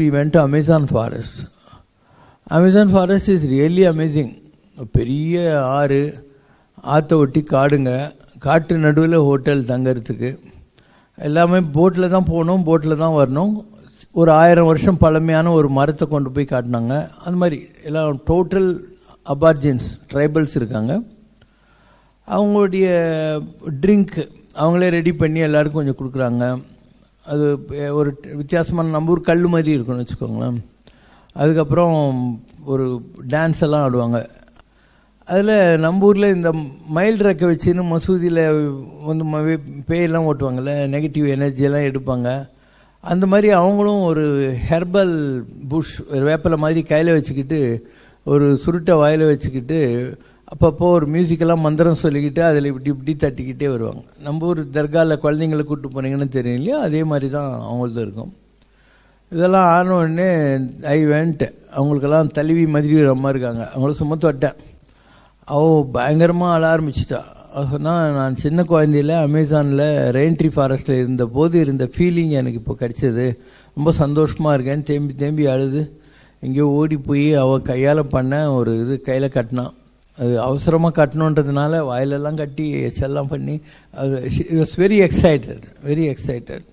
We went to Amazon forest. Amazon forest is really amazing. பெரிய ஆறு ஆற்றை ஒட்டி காடுங்க. காட்டு நடுவில் ஹோட்டல் தங்கிறதுக்கு. எல்லாமே போட்டில் தான் போகணும் போட்டில் தான் வரணும். ஒரு ஆயிரம் வருஷம் பழமையான ஒரு மரத்தை கொண்டு போய் காட்டினாங்க. அந்த மாதிரி எல்லாம் டோட்டல் அபார்ஜின்ஸ் ட்ரைபல்ஸ் இருக்காங்க. அவங்களுடைய ட்ரிங்க் அவங்களே ரெடி பண்ணி எல்லாருக்கும் கொஞ்சம் கொடுக்குறாங்க. அது ஒரு வித்தியாசமான நம்ம ஊர் கல் மாதிரி இருக்கும்னு வச்சுக்கோங்களேன். அதுக்கப்புறம் ஒரு டான்ஸ் எல்லாம் ஆடுவாங்க. அதில் நம்ம ஊரில் இந்த மயில் ரெக்க வச்சுன்னு மசூதியில் வந்து பேயெல்லாம் ஓட்டுவாங்கள்ல நெகட்டிவ் எனர்ஜியெல்லாம் எடுப்பாங்க. அந்த மாதிரி அவங்களும் ஒரு ஹெர்பல் புஷ் ஒரு வேப்பலை மாதிரி கையில் வச்சுக்கிட்டு ஒரு சுருட்டை வாயில் வச்சுக்கிட்டு அப்பப்போ ஒரு மியூசிக்கெல்லாம் மந்திரம் சொல்லிக்கிட்டு அதில் இப்படி இப்படி தட்டிக்கிட்டே வருவாங்க. நம்ம ஊர் தர்காவில் குழந்தைங்களை கூப்பிட்டு போனீங்கன்னு தெரியும் இல்லையா? அதே மாதிரி தான் அவங்களது இருக்கும். இதெல்லாம் ஆனோடனே ஐ வேண்ட்டு அவங்களுக்கெல்லாம் தழுவி மாதிரி ரொம்ப இருக்காங்க. அவங்கள சும்மா தொட்டேன். அவ பயங்கரமாக அழ ஆரம்பிச்சிட்டா. சொன்னால் நான் சின்ன குழந்தையில அமேசானில் ரெயின்ட்ரி ஃபாரஸ்ட்டில் இருந்த போது இருந்த ஃபீலிங் எனக்கு இப்போ கிடைச்சது. ரொம்ப சந்தோஷமாக இருக்கேன்னு தேம்பி தேம்பி அழுது எங்கேயோ ஓடி போய் அவள் கையால் பண்ண ஒரு இது கையில் கட்டினான். அது அவசரமாக கட்டணுன்றதுனால வாயிலெல்லாம் கட்டி செல்லாம் பண்ணி அது was very excited very excited